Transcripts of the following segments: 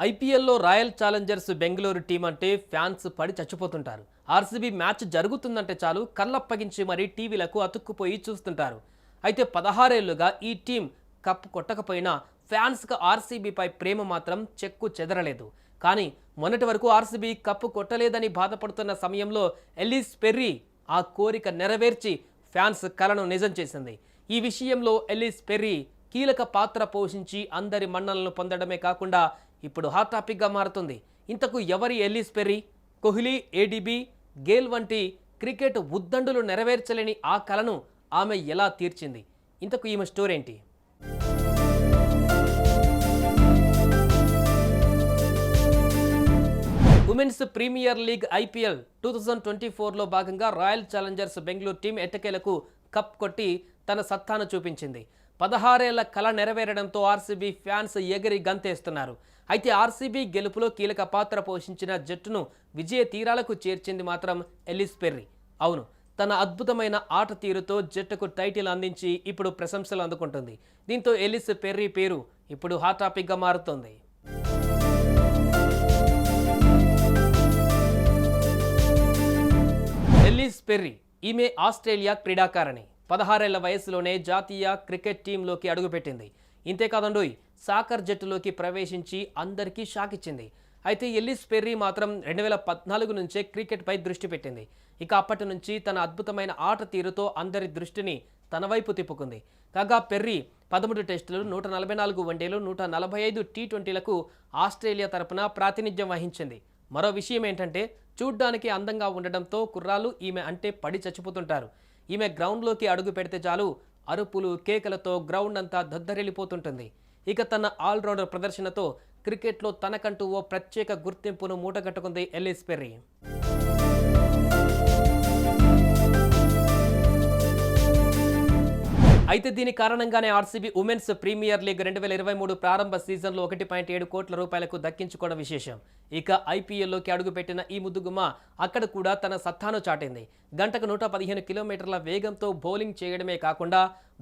ఐపీఎల్లో royal Challengers Bengaluru team అంటే fans పడి చచ్చిపోతుంటారు. ఆర్సీబీ మ్యాచ్ జరుగుతుందంటే చాలు కళ్ళప్పగించి మరీ టీవీలకు అతుక్కుపోయి చూస్తుంటారు. అయితే పదహారేళ్ళుగా ఈ టీం కప్ కొట్టకపోయినా ఫ్యాన్స్కి ఆర్సీబీపై ప్రేమ మాత్రం చెక్కు చెదరలేదు. కానీ మొన్నటి వరకు ఆర్సీబీ కప్పు కొట్టలేదని బాధపడుతున్న సమయంలో ఎలిస్ పెర్రీ ఆ కోరిక నెరవేర్చి ఫ్యాన్స్ కలను నిజం చేసింది. ఈ విషయంలో ఎలిస్ పెర్రీ కీలక పాత్ర పోషించి అందరి మన్నలను పొందడమే కాకుండా ఇప్పుడు హాట్ టాపిక్గా మారుతుంది. ఇంతకు ఎవరి ఎల్లిస్ పెర్రీ కోహ్లీ ఏడీబీ గేల్ వంటి క్రికెట్ ఉద్దండులు నెరవేర్చలేని ఆ కలను ఆమె ఎలా తీర్చింది? ఇంతకు ఈమె స్టోరీ ఏంటి? Women's premier league IPL two thousand twenty ఫోర్లో భాగంగా రాయల్ ఛాలెంజర్స్ బెంగళూరు టీం ఎట్టకేలకు కప్ కొట్టి తన సత్తాను చూపించింది. పదహారేళ్ళ కళ నెరవేరడంతో ఆర్సీబీ ఫ్యాన్స్ ఎగిరి గంతేస్తున్నారు. అయితే ఆర్సీబీ గెలుపులో కీలక పాత్ర పోషించిన జట్టును విజయ తీరాలకు చేర్చింది మాత్రం ఎలిస్ పెర్రీ. అవును తన అద్భుతమైన ఆట తీరుతో జట్టుకు టైటిల్ అందించి ఇప్పుడు ప్రశంసలు అందుకుంటుంది. దీంతో ఎలిస్ పెర్రీ పేరు ఇప్పుడు హాట్ టాపిక్గా మారుతోంది. ఎలిస్ పెర్రీ ఈమె ఆస్ట్రేలియా క్రీడాకారిణి. పదహారేళ్ళ వయసులోనే జాతీయ క్రికెట్ టీంలోకి అడుగుపెట్టింది. ఇంతేకాదండోయ్ సాకర్ జట్టులోకి ప్రవేశించి అందరికీ షాక్ ఇచ్చింది అయితే ఎల్లిస్ పెర్రీ మాత్రం రెండు వేల పద్నాలుగు నుంచే క్రికెట్పై దృష్టి పెట్టింది. ఇక అప్పటి నుంచి తన అద్భుతమైన ఆట తీరుతో అందరి దృష్టిని తన వైపు తిప్పుకుంది. కాగా పెర్రీ పదమూడు టెస్టులు నూట నలభై నాలుగు వన్డేలు నూట నలభై ఐదు టీ ట్వంటీలకు ఆస్ట్రేలియా తరపున ప్రాతినిధ్యం వహించింది. మరో విషయం ఏంటంటే చూడ్డానికి అందంగా ఉండడంతో కుర్రాలు ఈమె అంటే పడి చచ్చిపోతుంటారు. ఈమె గ్రౌండ్లోకి అడుగు పెడితే చాలు అరుపులు కేకలతో గ్రౌండ్ అంతా దద్దరిల్లిపోతుంటుంది. ఇక తన ఆల్రౌండర్ ప్రదర్శనతో క్రికెట్లో తనకంటూ ఓ ప్రత్యేక గుర్తింపును మూటగట్టుకుంది ఎల్లిస్ పెర్రీ. అయితే దీని కారణంగానే ఆర్సీబీ ఉమెన్స్ ప్రీమియర్ లీగ్ రెండు వేల ఇరవై మూడు ప్రారంభ సీజన్లో ఒకటి పాయింట్ ఏడు కోట్ల రూపాయలకు దక్కించుకోవడం విశేషం. ఇక ఐపీఎల్లోకి అడుగుపెట్టిన ఈ ముద్దుగుమ్మ అక్కడ కూడా తన సత్తాను చాటింది. గంటకు నూట పదిహేను కిలోమీటర్ల వేగంతో బౌలింగ్ చేయడమే కాకుండా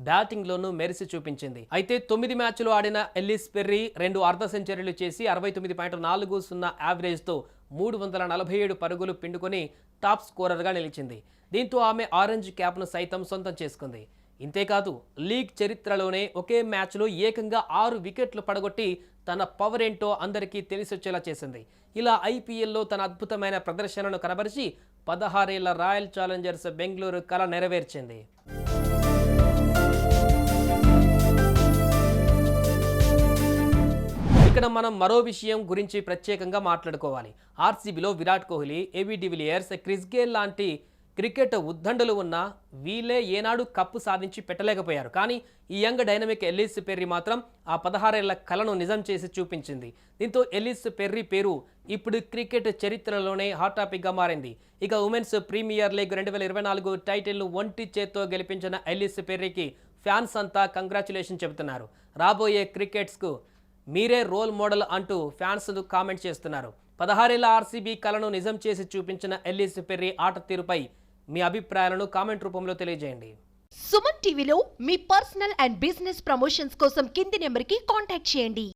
బ్యాటింగ్లోనూ మెరిసి చూపించింది. అయితే తొమ్మిది మ్యాచ్లు ఆడిన ఎల్లిస్ పెర్రీ రెండు అర్ధ సెంచరీలు చేసి అరవై తొమ్మిది పాయింట్ నాలుగు సున్నా యావరేజ్తో మూడు వందల నలభై ఏడు పరుగులు పిండుకొని టాప్ స్కోరర్గా నిలిచింది. దీంతో ఆమె ఆరెంజ్ క్యాప్ను సైతం సొంతం చేసుకుంది. ఇంతేకాదు లీగ్ చరిత్రలోనే ఒకే మ్యాచ్లో ఏకంగా ఆరు వికెట్లు పడగొట్టి తన పవర్ ఏంటో అందరికీ తెలిసొచ్చేలా చేసింది. ఇలా ఐపీఎల్లో తన అద్భుతమైన ప్రదర్శనను కనబరిచి పదహారేళ్ళ రాయల్ ఛాలెంజర్స్ బెంగళూరు కళ నెరవేర్చింది. ఇక్కడ మనం మరో విషయం గురించి ప్రత్యేకంగా మాట్లాడుకోవాలి. ఆర్సీబీలో Virat Kohli AB de Villiers Chris Gayle లాంటి క్రికెట్ ఉద్దండులు ఉన్న వీళ్ళే ఏనాడు కప్పు సాధించి పెట్టలేకపోయారు. కానీ ఈ యంగ్ డైనమిక్ ఎల్లిస్ పెర్రీ మాత్రం ఆ పదహారేళ్ళ కలను నిజం చేసి చూపించింది. దీంతో ఎల్లిస్ పెర్రీ పేరు ఇప్పుడు క్రికెట్ చరిత్రలోనే హాట్ టాపిక్గా మారింది. ఇక ఉమెన్స్ ప్రీమియర్ లీగ్ రెండు వేల ఇరవై నాలుగు టైటిల్ను ఒంటి చేత్తో గెలిపించిన ఎల్లిస్ పెర్రీకి ఫ్యాన్స్ అంతా కంగ్రాచులేషన్ చెబుతున్నారు. రాబోయే క్రికెట్స్కు మీరే రోల్ మోడల్ అంటూ ఫ్యాన్స్ కామెంట్ చేస్తున్నారు. పదహారేళ్ళ ఆర్సీబీ కలను నిజం చేసి చూపించిన ఎల్లిస్ పెర్రీ ఆట తీరుపై మీ అభిప్రాయాలను కామెంట్ రూపంలో తెలియజేయండి. సుమన్ టీవీలో మీ పర్సనల్ అండ్ బిజినెస్ ప్రమోషన్స్ కోసం కింది నెంబర్కి కాంటాక్ట్ చేయండి.